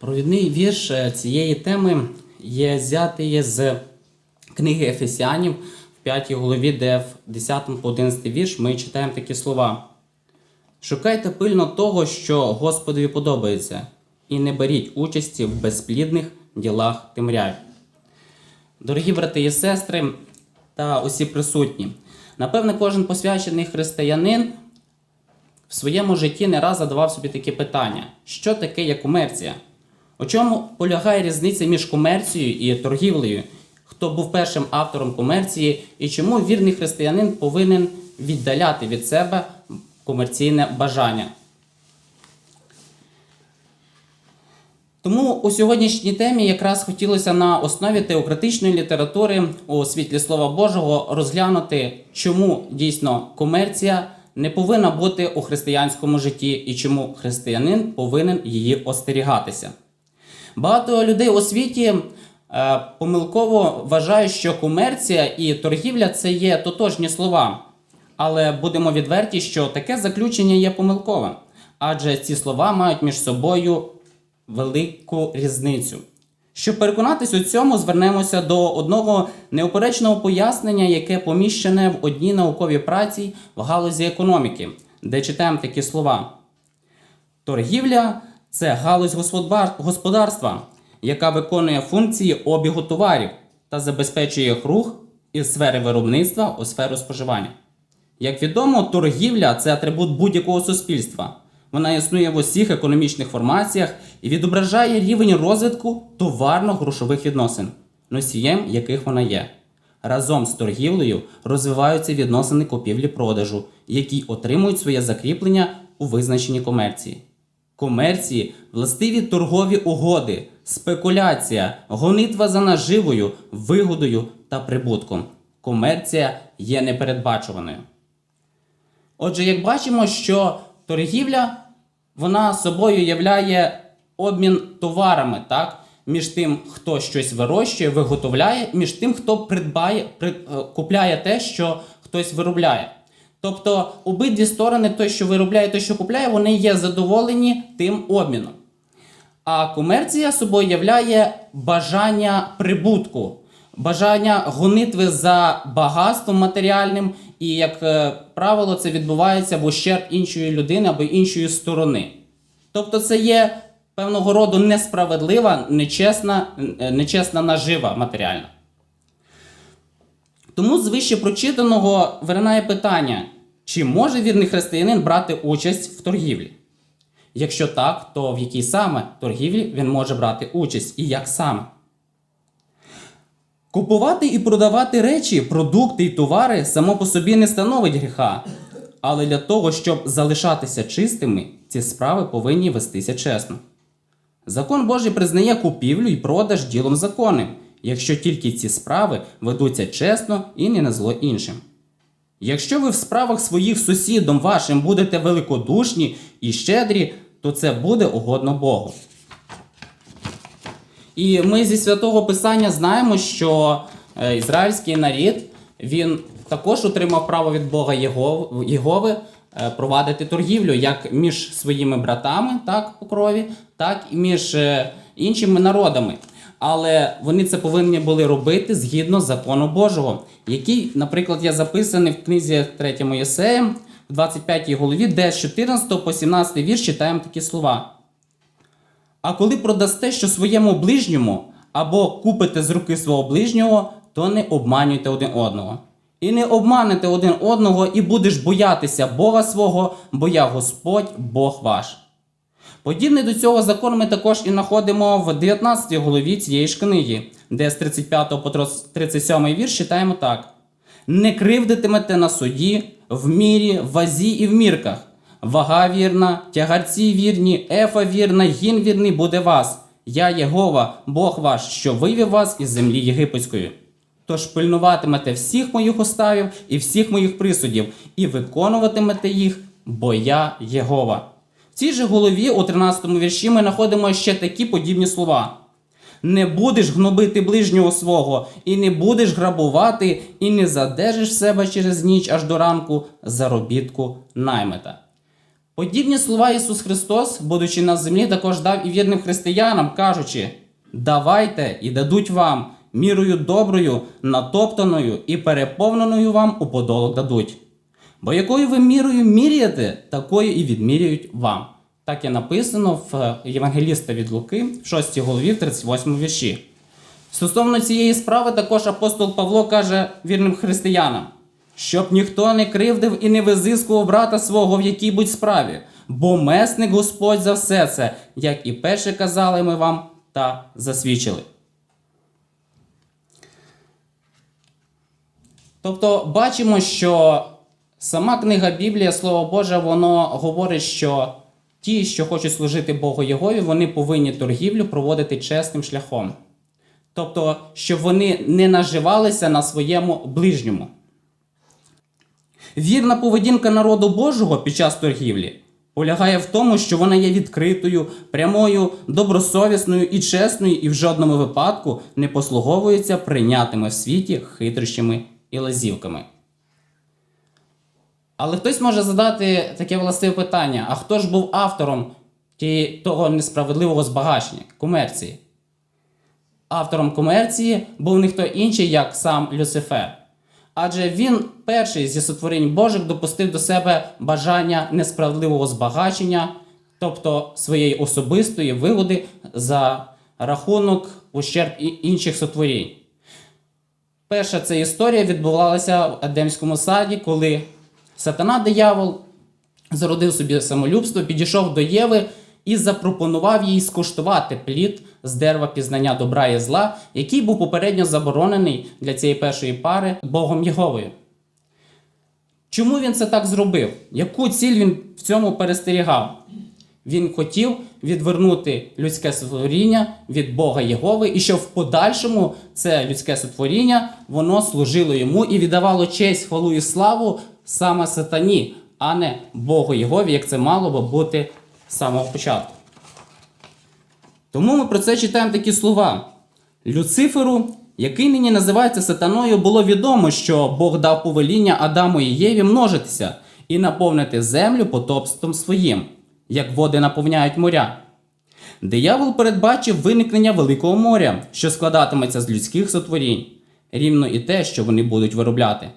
Провідний вірш е, цієї теми є взятий з книги Ефесянів в 5 голові, де в 10 по 11 вірш ми читаємо такі слова. Шукайте пильно того, що Господові подобається, і не беріть участі в безплідних ділах темряві. Дорогі брати і сестри та усі присутні, напевне, кожен посвячений християнин в своєму житті не раз задавав собі такі питання: що таке є комерція? У чому полягає різниця між комерцією і торгівлею? Хто був першим автором комерції і чому вірний християнин повинен віддаляти від себе комерційне бажання? Тому у сьогоднішній темі якраз хотілося на основі теократичної літератури у світлі Слова Божого розглянути, чому дійсно комерція не повинна бути у християнському житті і чому християнин повинен її остерігатися. Багато людей у світі е, помилково вважають, що комерція і торгівля це є тотожні слова. Але будемо відверті, що таке заключення є помилковим, адже ці слова мають між собою велику різницю. Щоб переконатись у цьому, звернемося до одного неоперечного пояснення, яке поміщене в одній науковій праці в галузі економіки, де читаємо такі слова. Торгівля це галузь господарства, яка виконує функції обігу товарів та забезпечує їх рух із сфери виробництва у сферу споживання. Як відомо, торгівля це атрибут будь-якого суспільства. Вона існує в усіх економічних формаціях і відображає рівень розвитку товарно-грошових відносин, носієм яких вона є. Разом з торгівлею розвиваються відносини купівлі-продажу, які отримують своє закріплення у визначенні комерції. Комерції властиві торгові угоди, спекуляція, гонитва за наживою, вигодою та прибутком. Комерція є непередбачуваною. Отже, як бачимо, що торгівля вона собою являє обмін товарами, так? Між тим, хто щось вирощує, виготовляє, між тим, хто придбає, при, е, купляє те, що хтось виробляє. Тобто обидві сторони, той, що виробляє, той, що купляє, вони є задоволені тим обміном. А комерція собою являє бажання прибутку, бажання гонитви за багатством матеріальним, і, як е, правило, це відбувається в ущерб іншої людини або іншої сторони. Тобто, це є певного роду несправедлива, нечесна, е, нечесна нажива матеріальна. Тому з вище прочитаного виринає питання, чи може вірний християнин брати участь в торгівлі? Якщо так, то в якій саме торгівлі він може брати участь і як саме? Купувати і продавати речі, продукти і товари само по собі не становить гріха. Але для того, щоб залишатися чистими, ці справи повинні вестися чесно. Закон Божий признає купівлю і продаж ділом законним, якщо тільки ці справи ведуться чесно і не на зло іншим. Якщо ви в справах своїх сусідом вашим будете великодушні і щедрі, то це буде угодно Богу. І ми зі святого Писання знаємо, що е, ізраїльський народ він також отримав право від Бога Єгови е, провадити торгівлю як між своїми братами, так по крові, так і між е, іншими народами. Але вони це повинні були робити згідно закону Божого, який, наприклад, є записаний в книзі 3 Єсея, в 25 голові, де з 14 по 17 вірш читаємо такі слова. А коли продасте що своєму ближньому або купите з руки свого ближнього, то не обманюйте один одного. І не обманете один одного, і будеш боятися Бога свого, бо я Господь, Бог ваш. Подібний до цього закон ми також і знаходимо в 19 голові цієї ж книги, де з 35 по 37 вірш читаємо так: Не кривдитимете на суді, в мірі, в вазі і в мірках. Вага вірна, тягарці вірні, ефа вірна, гін вірний буде вас. Я Єгова, Бог ваш, що вивів вас із землі єгипетської. Тож пильнуватимете всіх моїх уставів і всіх моїх присудів, і виконуватимете їх, бо я Єгова. В цій же голові у 13 вірші ми знаходимо ще такі подібні слова. Не будеш гнобити ближнього свого, і не будеш грабувати, і не задержиш себе через ніч аж до ранку заробітку наймита. Подібні слова Ісус Христос, будучи на землі, також дав і вірним християнам, кажучи: давайте і дадуть вам мірою доброю, натоптаною і переповненою вам у подолок дадуть. Бо якою ви мірою міряєте, такою і відміряють вам. Так є написано в Євангеліста від Луки, в 6 голові, в 38 вірші. Стосовно цієї справи, також апостол Павло каже вірним християнам, щоб ніхто не кривдив і не визискував брата свого в якій будь справі, бо месник Господь за все це, як і перше казали ми вам та засвідчили. Тобто бачимо, що сама книга Біблія, Слово Боже, воно говорить, що ті, що хочуть служити Богу Єгові, вони повинні торгівлю проводити чесним шляхом. Тобто, щоб вони не наживалися на своєму ближньому. Вірна поведінка народу Божого під час торгівлі полягає в тому, що вона є відкритою, прямою, добросовісною і чесною, і в жодному випадку не послуговується прийнятими в світі хитрощами і лазівками. Але хтось може задати таке властиве питання: а хто ж був автором того несправедливого збагачення, комерції? Автором комерції був ніхто інший, як сам Люцифер. Адже він перший зі сотворень Божих допустив до себе бажання несправедливого збагачення, тобто своєї особистої вигоди за рахунок ущерб інших сотворінь. Перша ця історія відбувалася в Едемському саді, коли сатана диявол зародив собі самолюбство, підійшов до Єви і запропонував їй скуштувати плід з дерева пізнання добра і зла, який був попередньо заборонений для цієї першої пари Богом Єговою. Чому він це так зробив? Яку ціль він в цьому перестерігав? Він хотів відвернути людське сотворіння від Бога Єгови, і щоб в подальшому це людське сотворіння воно служило йому і віддавало честь, хвалу і славу саме сатані, а не Богу Єгові, як це мало би бути з самого початку. Тому ми про це читаємо такі слова. Люциферу, який нині називається сатаною, було відомо, що Бог дав повеління Адаму і Єві множитися і наповнити землю потопством своїм, як води наповняють моря. Диявол передбачив виникнення Великого моря, що складатиметься з людських сотворінь, рівно і те, що вони будуть виробляти.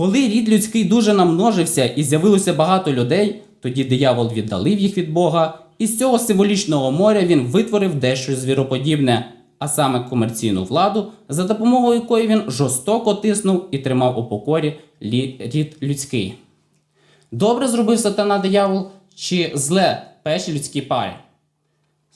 Коли рід людський дуже намножився і з'явилося багато людей, тоді диявол віддалив їх від Бога, і з цього символічного моря він витворив дещо звіроподібне, а саме комерційну владу, за допомогою якої він жорстоко тиснув і тримав у покорі рід людський. Добре зробив сатана диявол чи зле першій людській парі?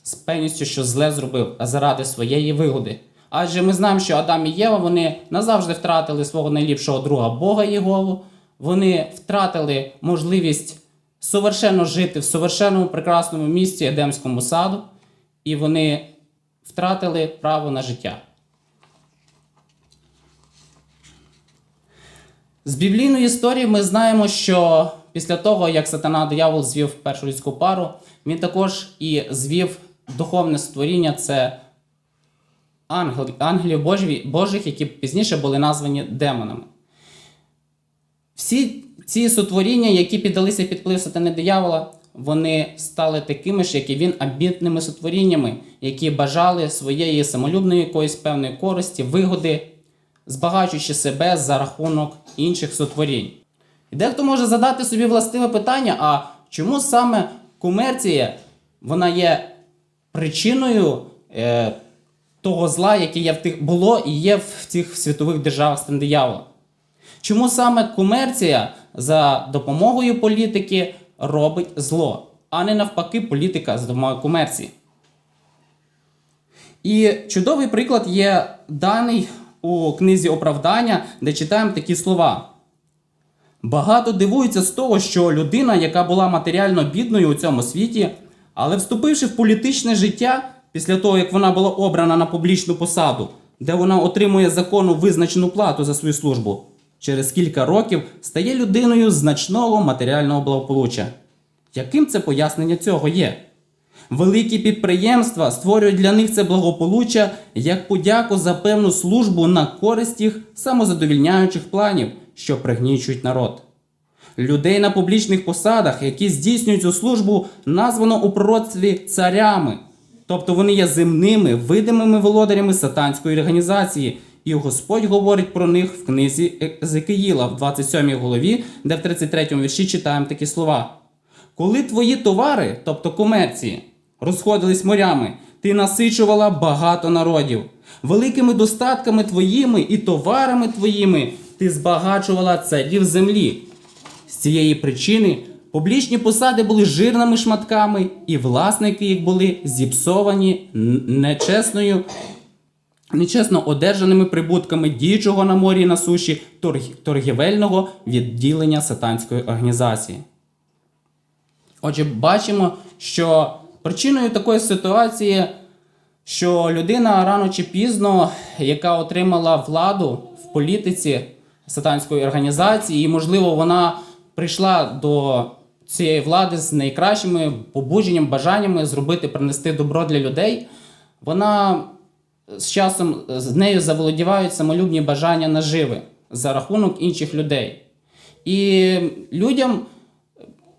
з певністю, що зле зробив заради своєї вигоди. Адже ми знаємо, що Адам і Єва вони назавжди втратили свого найліпшого друга Бога Єгову, вони втратили можливість совершенно жити в совершенному прекрасному місці Едемському саду, і вони втратили право на життя. З біблійної історії ми знаємо, що після того, як сатана диявол звів першу людську пару, він також і звів духовне створіння це ангел, ангелів Божі, Божих, які пізніше були названі демонами. Всі ці сотворіння, які піддалися під вплив сатани диявола, вони стали такими ж, як і він, амбітними сотворіннями, які бажали своєї самолюбної якоїсь певної користі, вигоди, збагачуючи себе за рахунок інших сотворінь. І дехто може задати собі властиве питання: а чому саме комерція вона є причиною е, того зла, яке є в тих, було і є в цих світових державах стан? Чому саме комерція за допомогою політики робить зло, а не навпаки політика за допомогою комерції? І чудовий приклад є даний у книзі оправдання, де читаємо такі слова. Багато дивуються з того, що людина, яка була матеріально бідною у цьому світі, але вступивши в політичне життя після того, як вона була обрана на публічну посаду, де вона отримує законну визначену плату за свою службу, через кілька років стає людиною значного матеріального благополуччя. Яким це пояснення цього є? Великі підприємства створюють для них це благополуччя як подяку за певну службу на користь їх самозадовільняючих планів, що пригнічують народ. людей на публічних посадах, які здійснюють цю службу, названо у пророцтві царями. Тобто вони є земними, видимими володарями сатанської організації. І Господь говорить про них в книзі Езекиїла в 27 голові, де в 33 вірші читаємо такі слова. Коли твої товари, тобто комерції, розходились морями, ти насичувала багато народів. Великими достатками твоїми і товарами твоїми ти збагачувала царів землі. З цієї причини публічні посади були жирними шматками, і власники їх були зіпсовані нечесною, нечесно одержаними прибутками діючого на морі і на суші торг- торгівельного відділення сатанської організації. Отже, бачимо, що причиною такої ситуації, що людина рано чи пізно, яка отримала владу в політиці сатанської організації, і, можливо, вона прийшла до цієї влади з найкращими побудженням, бажаннями зробити, принести добро для людей, вона з часом з нею заволодівають самолюбні бажання наживи за рахунок інших людей. І людям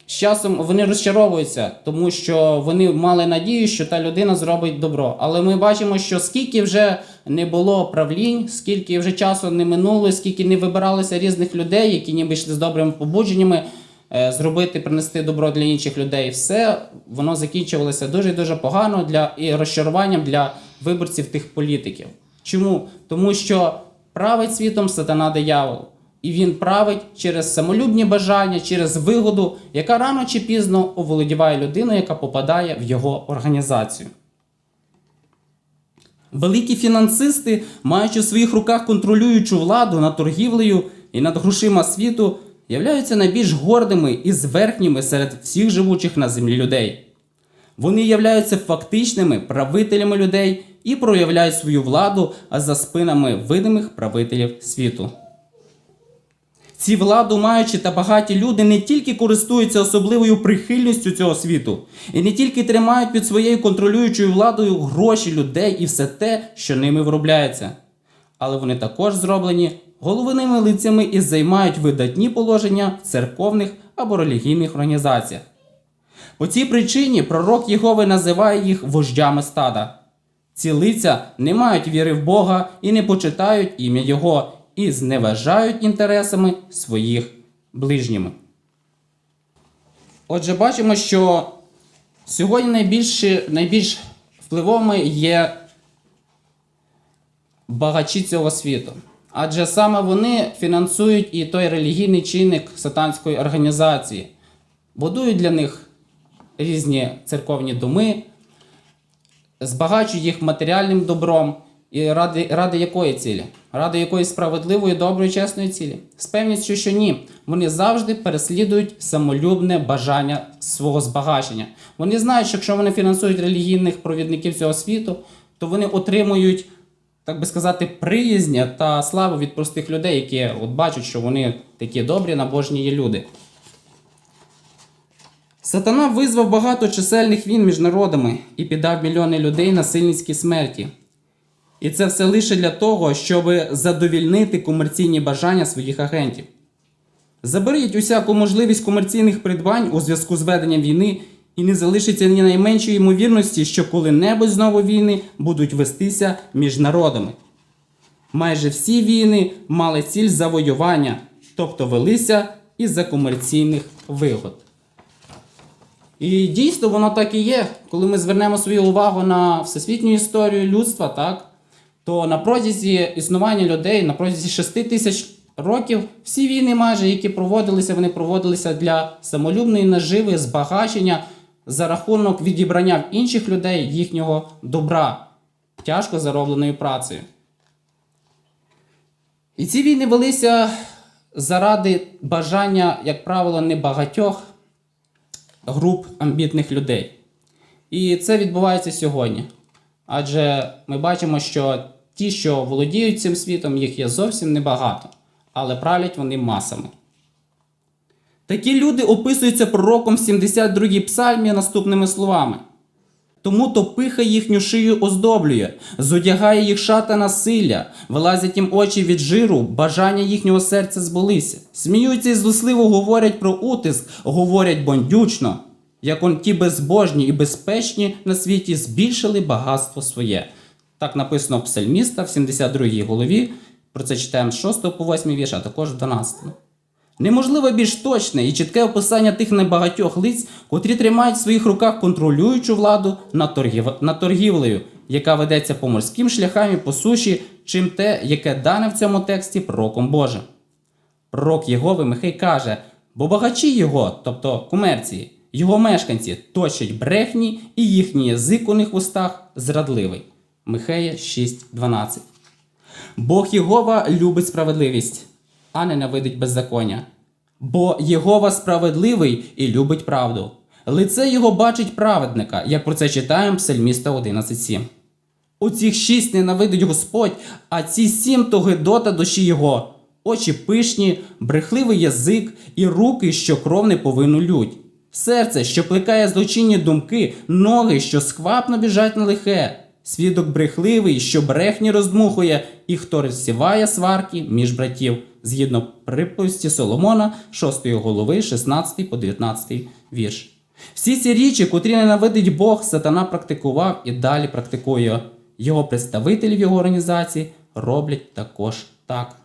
з часом вони розчаровуються, тому що вони мали надію, що та людина зробить добро. Але ми бачимо, що скільки вже не було правлінь, скільки вже часу не минуло, скільки не вибиралося різних людей, які ніби йшли з добрими побудженнями, зробити, принести добро для інших людей. Все воно закінчувалося дуже дуже погано для і розчаруванням для виборців тих політиків. Чому? Тому що править світом сатана диявол. І він править через самолюбні бажання, через вигоду, яка рано чи пізно оволодіває людину, яка попадає в його організацію. Великі фінансисти, маючи в своїх руках контролюючу владу над торгівлею і над грошима світу, являються найбільш гордими і зверхніми серед всіх живучих на землі людей. Вони являються фактичними правителями людей і проявляють свою владу за спинами видимих правителів світу. Ці владу маючі та багаті люди не тільки користуються особливою прихильністю цього світу, і не тільки тримають під своєю контролюючою владою гроші людей і все те, що ними виробляється, але вони також зроблені головними лицями і займають видатні положення в церковних або релігійних організаціях. По цій причині пророк Єгови називає їх вождями стада. Ці лиця не мають віри в Бога і не почитають ім'я Його, і зневажають інтересами своїх ближніми. Отже, бачимо, що сьогодні найбільш, найбільш впливовими є багачі цього світу. Адже саме вони фінансують і той релігійний чинник сатанської організації, будують для них різні церковні доми, збагачують їх матеріальним добром. І ради, ради якої цілі? Ради якоїсь справедливої, доброї, чесної цілі? З певністю, що ні. Вони завжди переслідують самолюбне бажання свого збагачення. Вони знають, що якщо вони фінансують релігійних провідників цього світу, то вони отримують, так би сказати, приязня та славу від простих людей, які от бачать, що вони такі добрі, набожні є люди. Сатана визвав багато чисельних війн між народами і піддав мільйони людей насильницькій смерті. І це все лише для того, щоб задовільнити комерційні бажання своїх агентів. Заберіть усяку можливість комерційних придбань у зв'язку з веденням війни, і не залишиться ні найменшої ймовірності, що коли-небудь знову війни будуть вестися між народами. Майже всі війни мали ціль завоювання, тобто велися із-за комерційних вигод. І дійсно воно так і є. Коли ми звернемо свою увагу на всесвітню історію людства, так, то на протязі існування людей, на протязі 6 тисяч років, всі війни, майже, які проводилися, вони проводилися для самолюбної наживи, збагачення за рахунок відібрання в інших людей їхнього добра, тяжко заробленою працею. І ці війни велися заради бажання, як правило, небагатьох груп амбітних людей. І це відбувається сьогодні. Адже ми бачимо, що ті, що володіють цим світом, їх є зовсім небагато, але правлять вони масами. Такі люди описуються пророком в 72-й псальмі наступними словами. Тому то пиха їхню шию оздоблює, зодягає їх шата насилля, вилазять їм очі від жиру, бажання їхнього серця збулися. Сміються і злосливо говорять про утиск, говорять бондючно, як он ті безбожні і безпечні на світі збільшили багатство своє. Так написано в псальміста в 72 голові. Про це читаємо з 6 по 8 вірш, а також в 12. Неможливо більш точне і чітке описання тих небагатьох лиць, котрі тримають в своїх руках контролюючу владу над, торгів... над торгівлею, яка ведеться по морським шляхам і по суші, чим те, яке дане в цьому тексті пророком Божим. Пророк Єгови Михай каже: бо багачі його, тобто комерції, його мешканці точать брехні, і їхній язик у них в устах зрадливий. Михея 6.12. Бог Єгова любить справедливість, а ненавидить беззаконня. Бо Єгова справедливий і любить правду. Лице його бачить праведника, як про це читаємо Псальміста 11.7. Оцих шість ненавидить Господь, а ці сім то гидота душі його, очі пишні, брехливий язик і руки, що кров не повинну лють, серце, що плекає злочинні думки, ноги, що сквапно біжать на лихе, свідок брехливий, що брехні роздмухує, і хто розсіває сварки між братів, згідно приповісті Соломона, 6 голови, 16 по 19 вірш. Всі ці річі, котрі ненавидить Бог, сатана практикував і далі практикує. Його представителі в його організації роблять також так.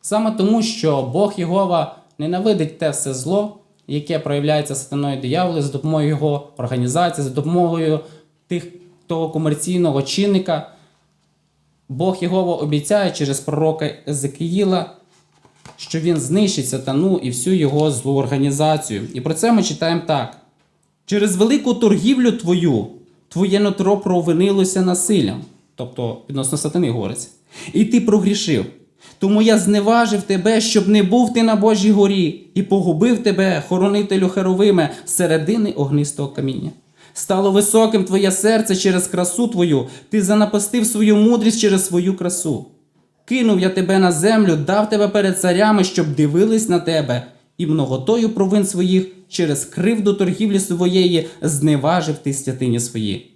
Саме тому, що Бог Єгова ненавидить те все зло, яке проявляється сатаною дияволою за допомогою його організації, за допомогою тих, того комерційного чинника. Бог Єгова обіцяє через пророка Езекиїла, що він знищить сатану і всю його злу організацію. І про це ми читаємо так: через велику торгівлю твою, твоє нутро провинилося насиллям, тобто відносно сатани говориться, і ти прогрішив. Тому я зневажив тебе, щоб не був ти на Божій горі, і погубив тебе, хоронителю Херовиме, середини огнистого каміння. Стало високим твоє серце через красу твою, ти занапастив свою мудрість через свою красу. Кинув я тебе на землю, дав тебе перед царями, щоб дивились на тебе, і многотою провин своїх через кривду торгівлі своєї зневажив ти святині свої.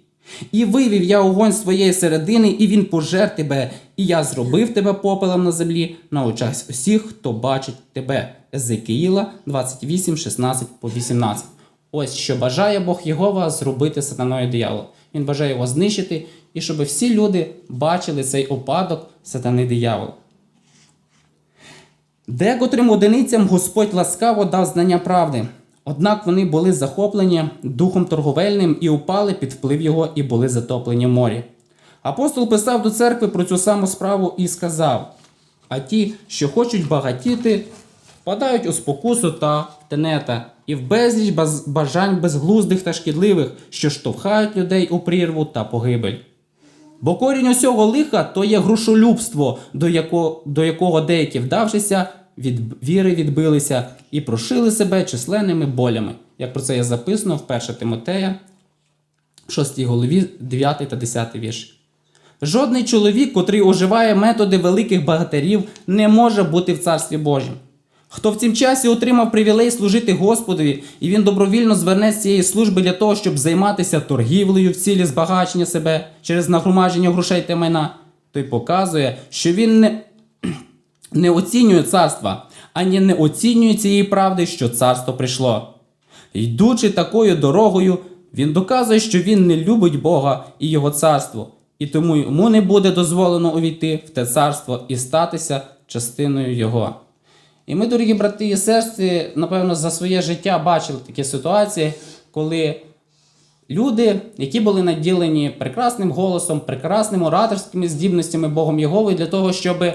І вивів я огонь своєї середини, і він пожер тебе, і я зробив тебе попелом на землі на очах усіх, хто бачить тебе. Езекиїла 28, 16 по 18. Ось що бажає Бог Єгова зробити сатаною диявола. Він бажає його знищити, і щоб всі люди бачили цей опадок сатани диявола. Декотрим одиницям Господь ласкаво дав знання правди. Однак вони були захоплені духом торговельним і упали під вплив його і були затоплені в морі. Апостол писав до церкви про цю саму справу і сказав: А ті, що хочуть багатіти, впадають у спокусу та тенета, і в безліч бажань безглуздих та шкідливих, що штовхають людей у прірву та погибель. Бо корінь усього лиха то є грушолюбство, до якого, до якого деякі, вдавшися, від віри відбилися і прошили себе численними болями, як про це є записано в 1 Тимотея, 6 голові, 9 та 10 вірш. Жодний чоловік, котрий уживає методи великих багатирів, не може бути в Царстві Божім. Хто в цім часі отримав привілей служити Господові, і він добровільно зверне з цієї служби для того, щоб займатися торгівлею в цілі збагачення себе через нагромадження грошей та майна, той показує, що він не, не оцінює царства, ані не оцінює цієї правди, що царство прийшло. Йдучи такою дорогою, він доказує, що він не любить Бога і Його царство, і тому йому не буде дозволено увійти в те царство і статися частиною Його. І ми, дорогі брати і сестри, напевно, за своє життя бачили такі ситуації, коли люди, які були наділені прекрасним голосом, прекрасними ораторськими здібностями Богом Єговою для того, щоб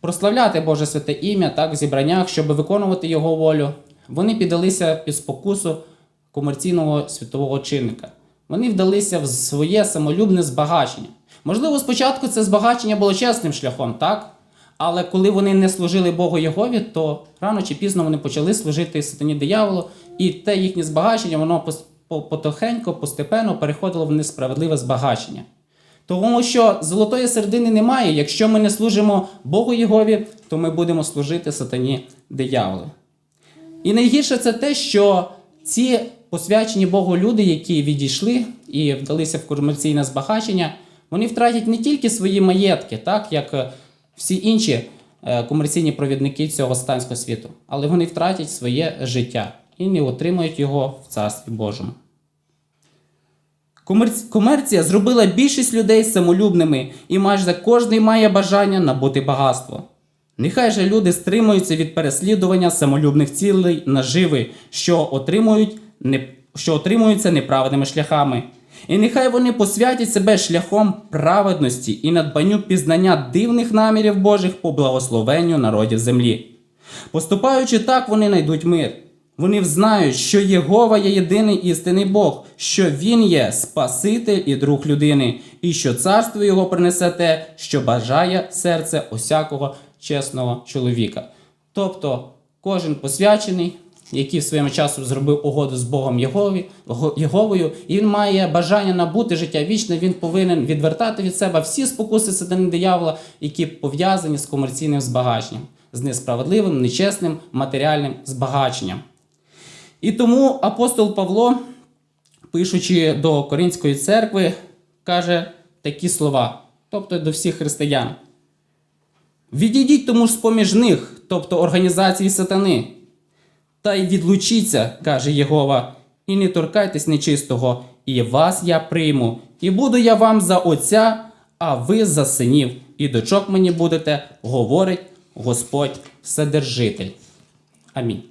прославляти Боже святе ім'я так, в зібраннях, щоб виконувати Його волю, вони піддалися під спокусу комерційного світового чинника. Вони вдалися в своє самолюбне збагачення. Можливо, спочатку це збагачення було чесним шляхом, так? Але коли вони не служили Богу Єгові, то рано чи пізно вони почали служити сатані дияволу, і те їхнє збагачення, воно потихеньку, постепенно переходило в несправедливе збагачення. Тому що золотої середини немає. Якщо ми не служимо Богу Єгові, то ми будемо служити сатані дияволу. І найгірше це те, що ці посвячені Богу люди, які відійшли і вдалися в комерційне збагачення, вони втратять не тільки свої маєтки, так як всі інші е, комерційні провідники цього станського світу, але вони втратять своє життя і не отримають його в Царстві Божому. Комерція зробила більшість людей самолюбними, і майже кожний має бажання набути багатство. Нехай же люди стримуються від переслідування самолюбних цілей наживи, що, отримують що отримуються неправедними шляхами. І нехай вони посвятять себе шляхом праведності і надбанню пізнання дивних намірів Божих по благословенню народів землі. Поступаючи так, вони знайдуть мир. Вони взнають, що Єгова є єдиний істинний Бог, що Він є Спаситель і друг людини, і що царство Його принесе те, що бажає серце усякого чесного чоловіка. Тобто кожен посвячений, який в своєму часу зробив угоду з Богом Єгові, Єговою, і він має бажання набути життя вічне, він повинен відвертати від себе всі спокуси сатани диявола, які пов'язані з комерційним збагаченням, з несправедливим, нечесним матеріальним збагаченням. І тому апостол Павло, пишучи до Коринської церкви, каже такі слова, тобто до всіх християн. Відійдіть тому ж з-поміж них, тобто організації сатани, та й відлучіться, каже Єгова, і не торкайтесь нечистого, і вас я прийму, і буду я вам за отця, а ви за синів, і дочок мені будете, говорить Господь Вседержитель. Амінь.